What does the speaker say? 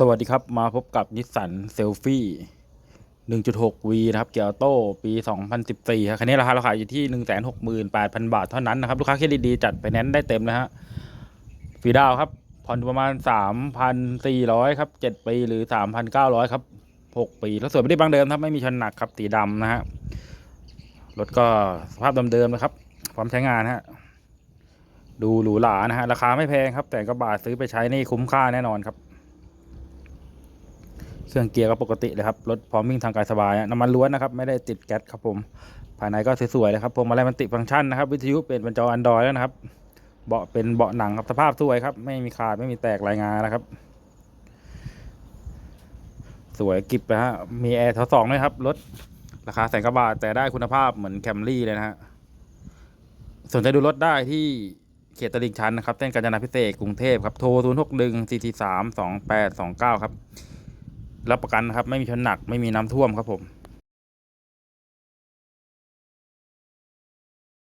สวัสดีครับ มาพบกับนิสสันเซลฟี่ 1.6V นะครับ เกียร์โต้ปี 2014ครับคันนี้ราคาเราขายอยู่ที่ 168,000 บาทเท่านั้นนะครับ ลูกค้าเครดิตดีจัดไปแนนซ์ได้เต็มนะฮะฟรีดาวครับ ผ่อนประมาณ 3,400 ครับ 7 ปีหรือ 3,900 ครับ 6 ปี แล้วสวยไปได้บางเดิมครับ ไม่มีชนหนักครับสีดำนะฮะรถก็สภาพเดิมๆนะครับ พร้อมใช้งานฮะดูหรูหรานะฮะราคาไม่แพงครับ แต่ก็บาทซื้อไปใช้นี่คุ้มค่าแน่นอนครับ เครื่องเกียร์ก็ปกติเลยครับ รถพร้อมวิ่งทางไกลสบาย น้ำมันล้วนนะครับ ไม่ได้ติดแก๊สครับผม ภายในก็สวยๆเลยครับผมอะไรมันติดฟังก์ชันนะครับ วิทยุเป็นบรรจออันดรอยแล้วนะครับ เบาะเป็นเบาะหนังครับ สภาพสวยครับ ไม่มีขาด ไม่มีแตกรายงานนะครับ สวยกิบนะฮะ มีแอร์ทั้งสองด้วยครับ รถราคาแสนกว่าบาท แต่ได้คุณภาพเหมือนแคมรี่เลยนะฮะ สนใจดูรถได้ที่เขตตลิ่งชันนะครับเส้นกาญจนาพิเศษกกรุงเทพครับ โทร 0 6 1 4 4 3 2 8 2 9 ครับ รับประกันนะครับ ไม่มีชนหนักไม่มีน้ำท่วมครับผม